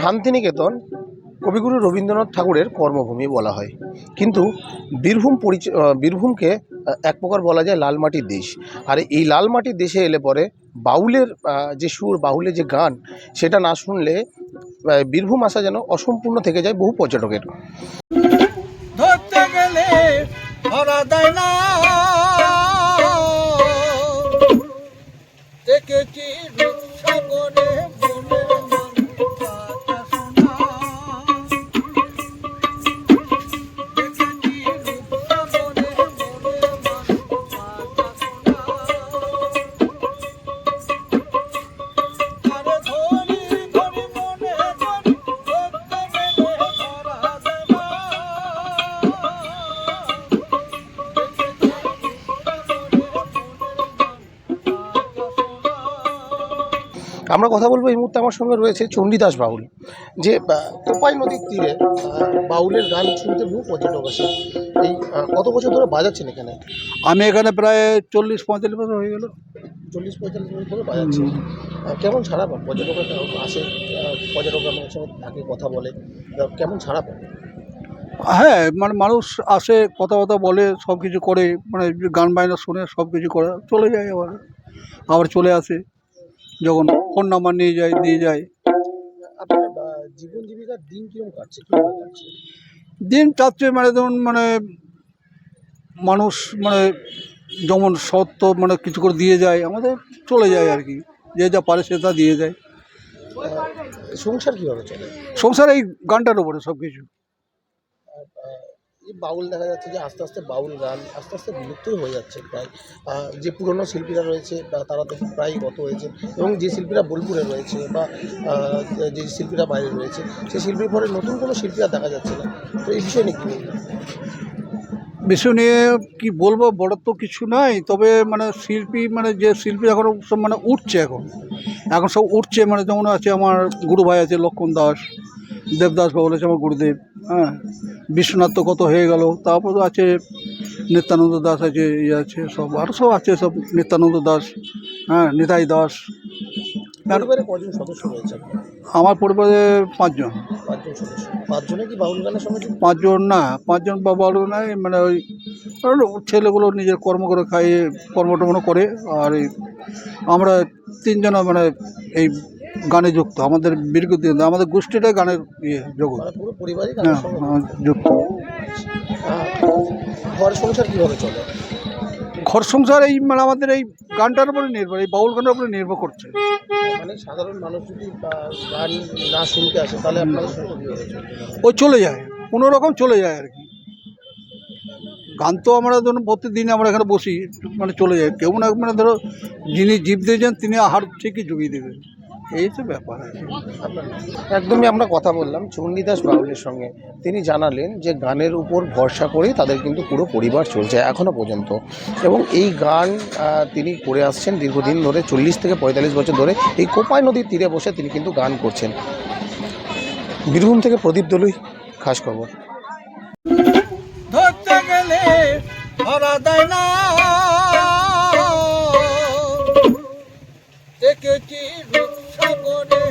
শান্তিনিকেতন কবিগুরু রবীন্দ্রনাথ ঠাকুরের কর্মভূমি বলা হয়। কিন্তু বীরভূম পরিচয় বীরভূমকে এক প্রকার বলা যায় লাল মাটির দেশ। আর এই লাল মাটির দেশে এলে পরে বাউলের যে সুর, বাউলের যে গান, সেটা না শুনলে বীরভূম আসা যেন অসম্পূর্ণ থেকে যায় বহু পর্যটকের। আমরা কথা বলব এই মুহূর্তে আমার সঙ্গে রয়েছে চণ্ডীদাস বাউল যে কোপাই নদীর তীরে বাউলের গান শুনতে বহু পর্যটক আসে। এই কত বছর ধরে বাজাচ্ছেন এখানে? আমি এখানে প্রায় চল্লিশ পঁয়তাল্লিশ বছর হয়ে গেল। চল্লিশ পঁয়তাল্লিশ বছর ধরে বাজাচ্ছি কেমন ছাড়া পান? পর্যটকরা আসে পর্যটকরা আমার সঙ্গে থাকে কথা বলে। কেমন ছাড়া পান? হ্যাঁ মানে মানুষ আসে কথা কথা বলে সব কিছু করে মানে গান বায়না শুনে সব কিছু করে চলে যায় আবার। আবার চলে আসে। যখন ফোন নাম্বার নিয়ে যায় দিয়ে যায়। আপনার আহ, জীবন জীবিকার দিন কীরকম কাটছে কীভাবে কাটছে? দিন চাচ্ছে মানে ধরুন মানে মানুষ মানে যেমন সত্য মানে কিছু করে দিয়ে যায় আমাদের চলে যায় আর কি। যে যা পারে সে তা দিয়ে যায়। আহ, সংসার কীভাবে চলে? সংসার এই গানটার উপরে সব কিছু বাউল দেখা যাচ্ছে যে আস্তে আস্তে বাউল গান, আস্তে আস্তে বিলুপ্তই হয়ে যাচ্ছে প্রায়। যে পুরনো শিল্পীরা রয়েছে তারা তো প্রায় গত হয়েছে এবং যে শিল্পীরা বোলপুরে রয়েছে বা যে শিল্পীরা বাইরে রয়েছে, সেই শিল্পীর পরে নতুন কোনো শিল্পীরা দেখা যাচ্ছে না। তো এই বিষয়ে নিয়ে কী? বিষয় নিয়ে কি বলব, বড় তো কিছু নাই, তবে মানে শিল্পী মানে যে শিল্পী এখন সব মানে উঠছে এখন। এখন সব উঠছে মানে যেমন আছে আমার গুরু ভাই আছে লক্ষণ দাস দেবদাস বাবু আছে আমার গুরুদেব হ্যাঁ বিশ্বনাথ তো কত হয়ে গেল তারপর তো আছে নিত্যানন্দ দাস আছে ইয়ে আছে সব আরও সব আছে সব নিত্যানন্দ দাস হ্যাঁ নিতাই দাস। পরিবারে কজন সদস্য রয়েছে আমার পরিবারে পাঁচজন। পাঁচজন সদস্য। পাঁচজনে কি বাউল গানের সঙ্গে পাঁচজন না পাঁচজন বাবা নাই মানে ওই ছেলেগুলো নিজের কর্ম করে খাইয়ে কর্ম টর্ম করে আর আমরা তিনজন মানে এই গানে যুক্ত। আমাদের বিরগতি আমাদের গোষ্ঠীটাই গানের ইয়ে জগৎ। মানে পরিবারই হ্যাঁ হ্যাঁ, যুক্ত। ঘর সংসার কীভাবে চলে? ঘর সংসার এই মানে আমাদের এই গানটার উপরে নির্ভর এই বাউল গানের উপরে নির্ভর করছে। মানে সাধারণ মানুষ যদি গান না শুনতে আসে তাহলে আপনাদের সঙ্গে কীভাবে চলবে ওই চলে যায় কোনো রকম চলে যায় আর কি। গান তো আমরা ধরুন প্রতিদিন আমরা এখানে বসি মানে চলে যায়। কেউ না মানে ধরো যিনি জীব দিয়েছেন তিনি আহার ঠিকই জুগিয়ে দেবেন এই তো ব্যাপার। একদমই আমরা কথা বললাম চণ্ডীদাস বাউলের সঙ্গে। তিনি জানালেন যে, গানের উপর ভরসা করেই তাদের কিন্তু পুরো পরিবার চলছে এখনও পর্যন্ত। এবং এই গান তিনি করে আসছেন দীর্ঘদিন ধরে, চল্লিশ থেকে পঁয়তাল্লিশ বছর ধরে এই কোপাই নদীর তীরে বসে তিনি কিন্তু গান করছেন। বীরভূম থেকে প্রদীপ দলুই, খাস খবর। ধরতে গেলে ধরা দেয় না। কি রঙ্গ করে